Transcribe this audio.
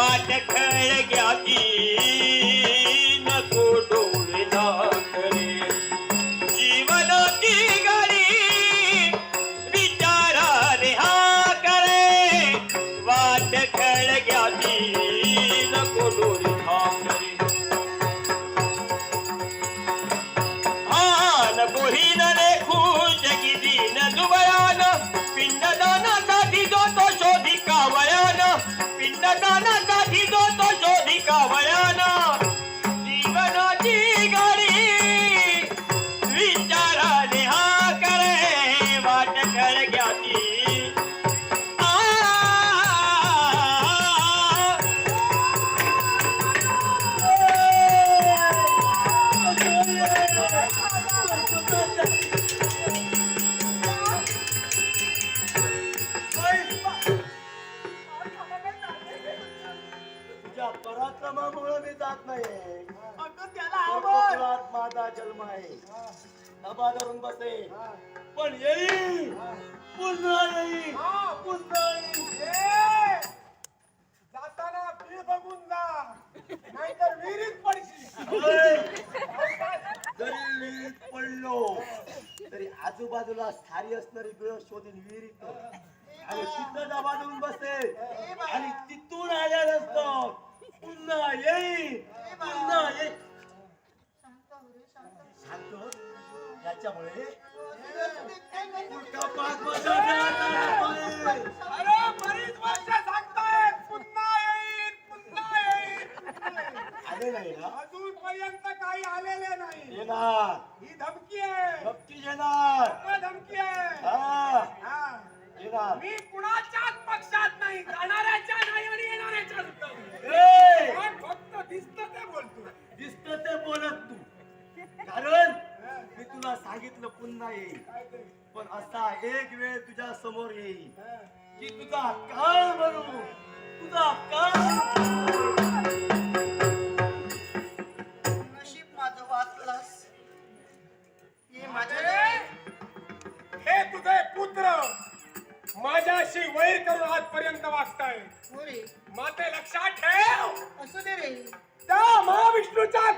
खळग्याची नको डोळे दाखले जीवनाची गाडी विचाराने हा करे. वाट खळग्याची नको डोळे दाखले आन बोहीन लेखू जात नाही अगं त्याला आवड. कुळात माझा जन्म आहे. नभा धरून बसे. पण येईल. पुन्हा येईल. पुन्हा येईल. ए! जाताना फी बघून जा. नाहीतर विहिरीत पडशील. जरी विहिरीत पडलो तरी आजूबाजूला सारी असणारी गळ शोधून विहिरीत आणि तिथं डबा देऊन बसते आणि तिथून शांत हो. याच्यामुळे उलटा पाच वर्षाच्या आत अरे बरीच वर्ष सांगतायत. पुन्हा येईल पुन्हा येईल आले नाही ना? अजूनपर्यंत काही आलेले नाही. येणार. ही धमकी आहे. नक्की येणार पक्क धमकी आहे. हा. हा. येणार. मी कुणाच्याच पक्षात नाही. जाणाऱ्याच्या सांगितलं पुन्हा येईल. पण असा एक वेळ तुझ्या समोर येईल कि तुझा काळ बनू तुझा काळ माझ्याशी वैर करून आजपर्यंत वागताय. माते लक्षात ठेव. असू दे रे. त्या महाविष्णूच्या